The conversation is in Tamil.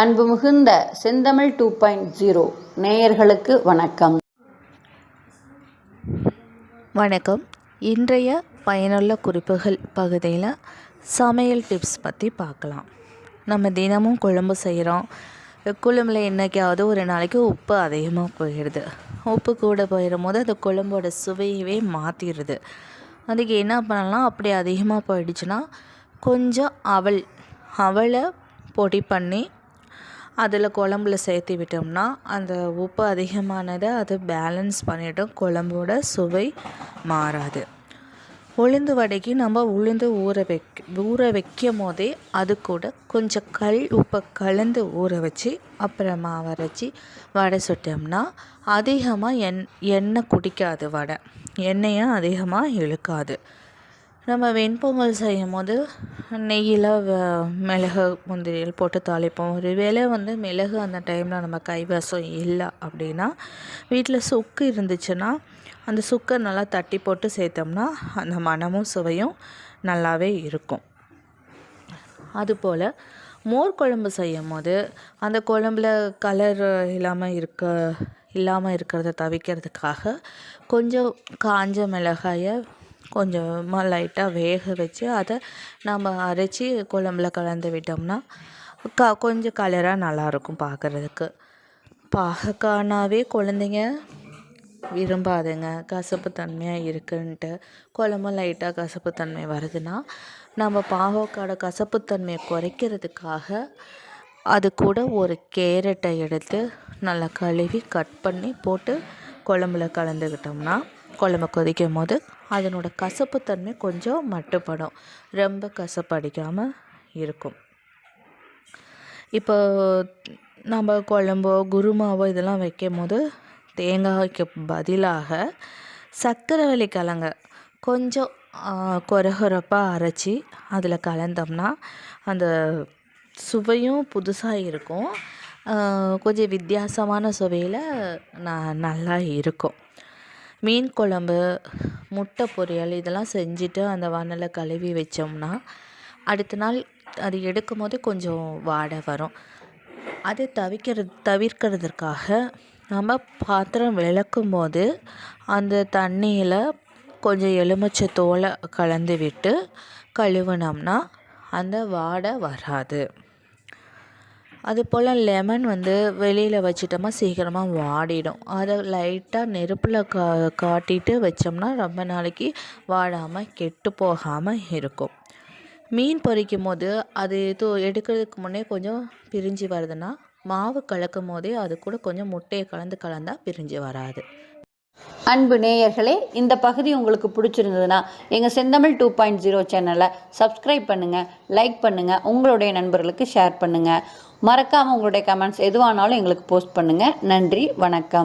அன்பு மிகுந்த செந்தமிழ் டூ பாயிண்ட் ஜீரோ நேயர்களுக்கு வணக்கம். வணக்கம். இன்றைய பயனுள்ள குறிப்புகள் பகுதியில் சமையல் டிப்ஸ் பற்றி பார்க்கலாம். நம்ம தினமும் குழம்பு செய்கிறோம் குழம்புல என்றைக்காவது ஒரு நாளைக்கு உப்பு அதிகமாக போயிடுது. உப்பு கூட போயிடும் போது அந்த குழம்போட சுவையவே மாற்றிடுது அதுக்கு என்ன பண்ணலாம்? அப்படி அதிகமாக போயிடுச்சுன்னா கொஞ்சம் அவல் அவளை பொடி பண்ணி அதில் குழம்புல சேர்த்து விட்டோம்னா அந்த உப்பு அதிகமானதை அது பேலன்ஸ் பண்ணிவிடும் குழம்போட சுவை மாறாது. உளுந்து வடைக்கு நம்ம உளுந்து ஊற வைக்க ஊற வைக்கும் போதே அது கூட கொஞ்சம் கல் உப்பை கலந்து ஊற வச்சு அப்புறமா வரைச்சி வடை சுட்டோம்னா அதிகமாக எண் எண்ணெய் குடிக்காது வடை. எண்ணெயும் அதிகமாக இழுக்காது. நம்ம வெண்பொங்கல் செய்யும் போது நெய்யில் மிளகு முந்திரியில் போட்டு தாளிப்போம். ஒரு வேளை வந்து மிளகு அந்த டைமில் நம்ம கைவசம் இல்லை அப்படின்னா வீட்டில் சுக்கு இருந்துச்சுன்னா அந்த சுக்கை நல்லா தட்டி போட்டு சேர்த்தோம்னா அந்த மனமும் சுவையும் நல்லாவே இருக்கும். அதுபோல் மோர் குழம்பு செய்யும் போது அந்த குழம்புல கலர் இல்லாமல் இருக்க இல்லாமல் இருக்கிறத தவிக்கிறதுக்காக கொஞ்சம் காஞ்ச மிளகாயை கொஞ்சமாக லைட்டாக வேக வச்சு அதை நம்ம அரைச்சி குழம்புல கலந்து விட்டோம்னா க கொஞ்சம் கலராக நல்லாயிருக்கும் பார்க்குறதுக்கு பாகக்கானாவே குழந்தைங்க விரும்பாதுங்க. கசப்பு தன்மையாக இருக்குன்ட்டு. குழம்பு லைட்டாக கசப்பு தன்மை வருதுன்னா நம்ம பாகக்காட கசப்புத்தன்மையை குறைக்கிறதுக்காக அது கூட ஒரு கேரட்டை எடுத்து நல்லா கழுவி கட் பண்ணி போட்டு குழம்புல கலந்துக்கிட்டோம்னா குழம்பு கொதிக்கும் போது அதனோட கசப்புத்தன்மை கொஞ்சம் மட்டுப்படும். ரொம்ப கசப்படிக்காமல் இருக்கும். இப்போ நம்ம குழம்போ குருமாவோ இதெல்லாம் வைக்கும் போது தேங்காய்க்கு பதிலாக சர்க்கரைவள்ளி கிழங்க கொஞ்சம் குறகுறப்பாக அரைச்சி அதில் கலந்தோம்னா அந்த சுவையும் புதுசாக இருக்கும். கொஞ்சம் வித்தியாசமான சுவையில் ந நல்லா இருக்கும். மீன் குழம்பு முட்டை பொரியல் இதெல்லாம் செஞ்சுட்டு அந்த வானலை கழுவி வச்சோம்னா அடுத்த நாள் அது எடுக்கும் போது கொஞ்சம் வாடை வரும். அதை தவிக்கிறது தவிர்க்கிறதுக்காக நம்ம பாத்திரம் விளக்கும் போது அந்த தண்ணியில் கொஞ்சம் எலுமிச்சை தோலை கலந்து விட்டு கழுவினோம்னா அந்த வாடை வராது. அதுபோல் லெமன் வந்து வெளியில் வச்சிட்டோமா சீக்கிரமாக வாடிடும். அதை லைட்டாக நெருப்பில் கா காட்டிட்டு வச்சோம்னா ரொம்ப நாளைக்கு வாடாமல் கெட்டு போகாமல் இருக்கும். மீன் பொரிக்கும் போது அது இது எடுக்கிறதுக்கு முன்னே கொஞ்சம் பிரிஞ்சு வருதுன்னா மாவு கலக்கும் போதே அது கூட கொஞ்சம் முட்டையை கலந்து கலந்தால் பிரிஞ்சு வராது. அன்பு நேயர்களே இந்த பகுதி உங்களுக்கு பிடிச்சிருந்ததுன்னா எங்கள் செந்தமிழ் டூ பாயிண்ட் ஜீரோ சேனலை சப்ஸ்கிரைப் பண்ணுங்கள் லைக் பண்ணுங்கள் உங்களுடைய நண்பர்களுக்கு ஷேர் பண்ணுங்கள் மறக்காமல் உங்களுடைய கமெண்ட்ஸ் எதுவானாலும் எங்களுக்கு போஸ்ட் பண்ணுங்கள் நன்றி வணக்கம்.